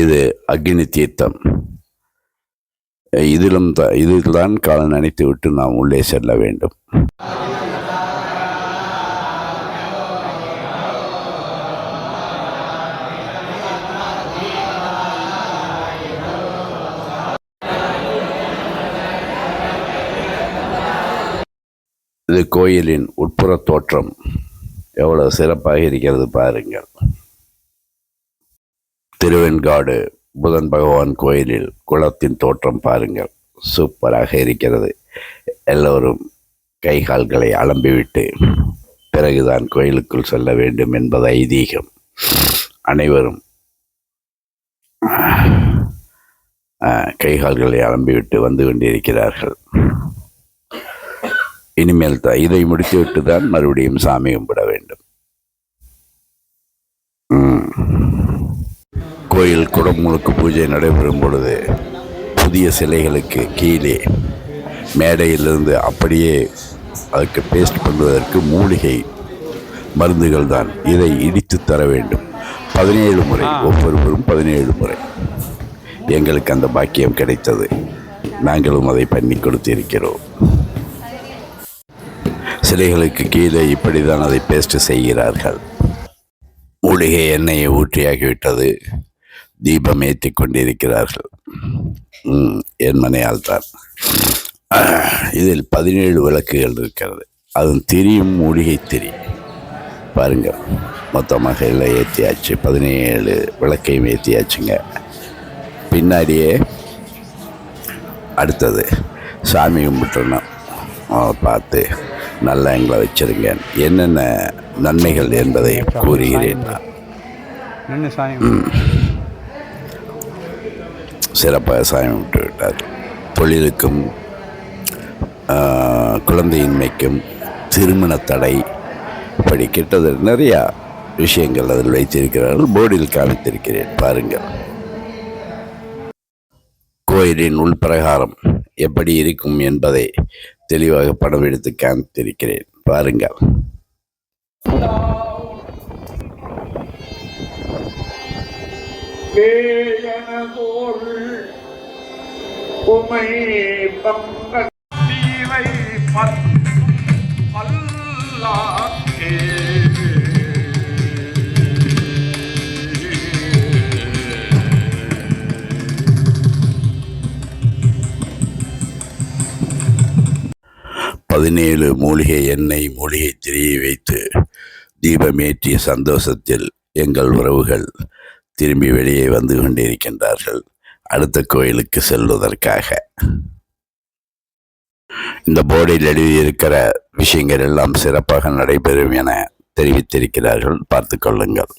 இது அக்னி தீர்த்தம். இதிலும் த இதில்தான் காலம் நினைத்து விட்டு நாம் உள்ளே செல்ல வேண்டும். இது கோயிலின் உட்புற தோற்றம். எவ்வளவு சிறப்பாக இருக்கிறது பாருங்கள். திருவெண்காடு புதன் பகவான் கோயிலில் குளத்தின் தோற்றம் பாருங்கள். சூப்பராக இருக்கிறது. எல்லோரும் கை கால்களை அலம்பிவிட்டு பிறகுதான் கோயிலுக்குள் செல்ல வேண்டும் என்பது ஐதீகம். அனைவரும் ஆஹ், கை கால்களை அலம்பிவிட்டு வந்து கொண்டிருக்கிறார்கள். இனிமேல் தான் இதை முடித்துவிட்டு தான் மறுபடியும் சாமி கும்பிட வேண்டும். கோயில் குடமுழுக்கு பூஜை நடைபெறும் பொழுது புதிய சிலைகளுக்கு கீழே மேடையிலிருந்து அப்படியே அதுக்கு பேஸ்ட் பண்ணுவதற்கு மூலிகை மருந்துகள் தான் இதை இடித்து தர வேண்டும். பதினேழு முறை ஒவ்வொருவரும் பதினேழு முறை. எங்களுக்கு அந்த பாக்கியம் கிடைத்தது. நாங்களும் அதை பண்ணி கொடுத்திருக்கிறோம். சிலைகளுக்கு கீழே இப்படிதான் அதை பேஸ்ட் செய்கிறார்கள். மூலிகை எண்ணெயை ஊற்றியாகிவிட்டது. தீபம் ஏற்றி கொண்டிருக்கிறார்கள் என் மனையால் தான். இதில் பதினேழு விளக்குகள் இருக்கிறது. அதன் திரியும் மூலிகை திரி. பாருங்கள் மொத்தமாக எல்லாம் ஏற்றியாச்சு பதினேழு விளக்கையும் ஏற்றியாச்சுங்க பின்னாடியே அடுத்தது சாமி கும்பிட்டுறணும். பார்த்து நல்ல எங்களை வச்சிருங்க. என்னென்ன நன்மைகள் என்பதை கூறுகிறேன் நான் சிறப்பாக சாயம் விட்டு விட்டார். தொழிலுக்கும் குழந்தையின்மைக்கும் திருமண தடை இப்படி கிட்டத்தட்ட நிறையா விஷயங்கள் அதில் வைத்திருக்கிறார்கள். போர்டில் காமித்திருக்கிறேன் பாருங்கள். கோயிலின் உள்பிரகாரம் எப்படி இருக்கும் என்பதை தெளிவாக படம் எடுத்து காமித்திருக்கிறேன் பாருங்கள். வேயனதோள் உமை பங்கன் தீவை பல்லாக்கே. பதினேழு மூலிகை எண்ணெய் மூலிகை திரியை வைத்து தீபமேற்றிய சந்தோஷத்தில் எங்கள் உறவுகள் திரும்பி வெளியே வந்து கொண்டிருக்கின்றார்கள். அடுத்த கோயிலுக்கு செல்வதற்காக. இந்த போர்டில் எழுதியிருக்கிற விஷயங்கள் எல்லாம் சிறப்பாக நடைபெறும் என தெரிவித்திருக்கிறார்கள். பார்த்து கொள்ளுங்கள்.